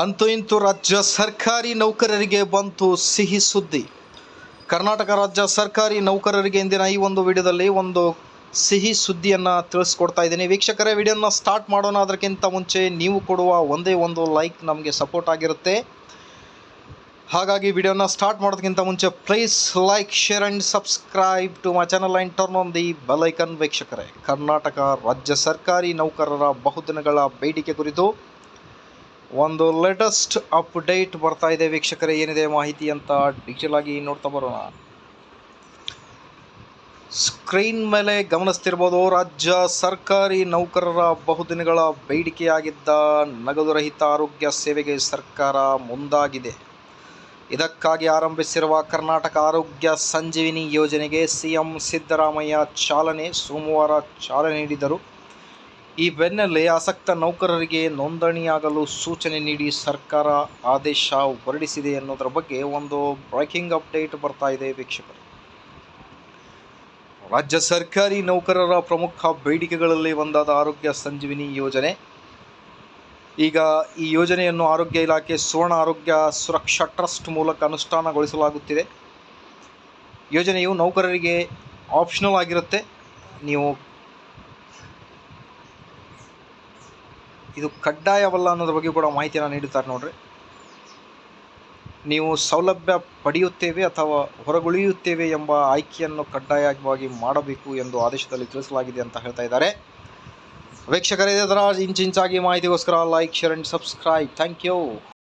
ಅಂತೂ ಇಂತೂ ರಾಜ್ಯ ಸರ್ಕಾರಿ ನೌಕರರಿಗೆ ಬಂತು ಸಿಹಿ ಸುದ್ದಿ. ಕರ್ನಾಟಕ ರಾಜ್ಯ ಸರ್ಕಾರಿ ನೌಕರರಿಗೆ ಇಂದಿನ ಈ ಒಂದು ವಿಡಿಯೋದಲ್ಲಿ ಒಂದು ಸಿಹಿ ಸುದ್ದಿಯನ್ನು ತಿಳಿಸ್ಕೊಡ್ತಾ ಇದ್ದೀನಿ. ವೀಕ್ಷಕರೇ, ವಿಡಿಯೋನ ಸ್ಟಾರ್ಟ್ ಮಾಡೋಣ. ಅದಕ್ಕಿಂತ ಮುಂಚೆ ನೀವು ಕೊಡುವ ಒಂದೇ ಒಂದು ಲೈಕ್ ನಮಗೆ ಸಪೋರ್ಟ್ ಆಗಿರುತ್ತೆ. ಹಾಗಾಗಿ ವಿಡಿಯೋನ ಸ್ಟಾರ್ಟ್ ಮಾಡೋದಕ್ಕಿಂತ ಮುಂಚೆ please like share and subscribe to my channel and turn on the bell icon ವೀಕ್ಷಕರೇ. ಕರ್ನಾಟಕ ರಾಜ್ಯ ಸರ್ಕಾರಿ ನೌಕರರ ಬಹುದಿನಗಳ ಬೇಡಿಕೆ ಕುರಿತು ಒಂದು ಲೇಟೆಸ್ಟ್ ಅಪ್ಡೇಟ್ ಬರ್ತಾ ಇದೆ ವೀಕ್ಷಕರೇ, ಏನಿದೆ ಮಾಹಿತಿ ಅಂತ ಡಿಜಿಟಲ್ ಆಗಿ ನೋಡ್ತಾ ಬರೋಣ. ಸ್ಕ್ರೀನ್ ಮೇಲೆ ಗಮನಿಸ್ತಿರ್ಬೋದು, ರಾಜ್ಯ ಸರ್ಕಾರಿ ನೌಕರರ ಬಹುದಿನಗಳ ಬೇಡಿಕೆಯಾಗಿದ್ದ ನಗದು ರಹಿತ ಆರೋಗ್ಯ ಸೇವೆಗೆ ಸರ್ಕಾರ ಮುಂದಾಗಿದೆ. ಇದಕ್ಕಾಗಿ ಆರಂಭಿಸಿರುವ ಕರ್ನಾಟಕ ಆರೋಗ್ಯ ಸಂಜೀವಿನಿ ಯೋಜನೆಗೆ ಸಿಎಂ ಸಿದ್ದರಾಮಯ್ಯ ಚಾಲನೆ, ಸೋಮವಾರ ಚಾಲನೆ ನೀಡಿದರು. ಈ ಬೆನ್ನಲ್ಲೇ ಆಸಕ್ತ ನೌಕರರಿಗೆ ನೋಂದಣಿಯಾಗಲು ಸೂಚನೆ ನೀಡಿ ಸರ್ಕಾರ ಆದೇಶ ಹೊರಡಿಸಿದೆ ಅನ್ನೋದರ ಬಗ್ಗೆ ಒಂದು ಬ್ರೇಕಿಂಗ್ ಅಪ್ಡೇಟ್ ಬರ್ತಾ ಇದೆ ವೀಕ್ಷಕರು. ರಾಜ್ಯ ಸರ್ಕಾರಿ ನೌಕರರ ಪ್ರಮುಖ ಬೇಡಿಕೆಗಳಲ್ಲಿ ಒಂದಾದ ಆರೋಗ್ಯ ಸಂಜೀವಿನಿ ಯೋಜನೆ. ಈಗ ಈ ಯೋಜನೆಯನ್ನು ಆರೋಗ್ಯ ಇಲಾಖೆ ಸುವರ್ಣ ಆರೋಗ್ಯ ಸುರಕ್ಷಾ ಟ್ರಸ್ಟ್ ಮೂಲಕ ಅನುಷ್ಠಾನಗೊಳಿಸಲಾಗುತ್ತಿದೆ. ಯೋಜನೆಯು ನೌಕರರಿಗೆ ಆಪ್ಷನಲ್ ಆಗಿರುತ್ತೆ. ನೀವು ಇದು ಕಡ್ಡಾಯವಲ್ಲ ಅನ್ನೋದ್ರ ಬಗ್ಗೆ ಕೂಡ ಮಾಹಿತಿಯನ್ನು ನೀಡುತ್ತಾರೆ ನೋಡ್ರಿ. ನೀವು ಸೌಲಭ್ಯ ಪಡೆಯುತ್ತೇವೆ ಅಥವಾ ಹೊರಗುಳಿಯುತ್ತೇವೆ ಎಂಬ ಆಯ್ಕೆಯನ್ನು ಕಡ್ಡಾಯವಾಗಿ ಮಾಡಬೇಕು ಎಂದು ಆದೇಶದಲ್ಲಿ ತಿಳಿಸಲಾಗಿದೆ ಅಂತ ಹೇಳ್ತಾ ಇದ್ದಾರೆ. ವೀಕ್ಷಕರೇ ಇದರ ಇಂಚಿಂಚಾಗಿ ಮಾಹಿತಿಗೋಸ್ಕರ like share and subscribe thank you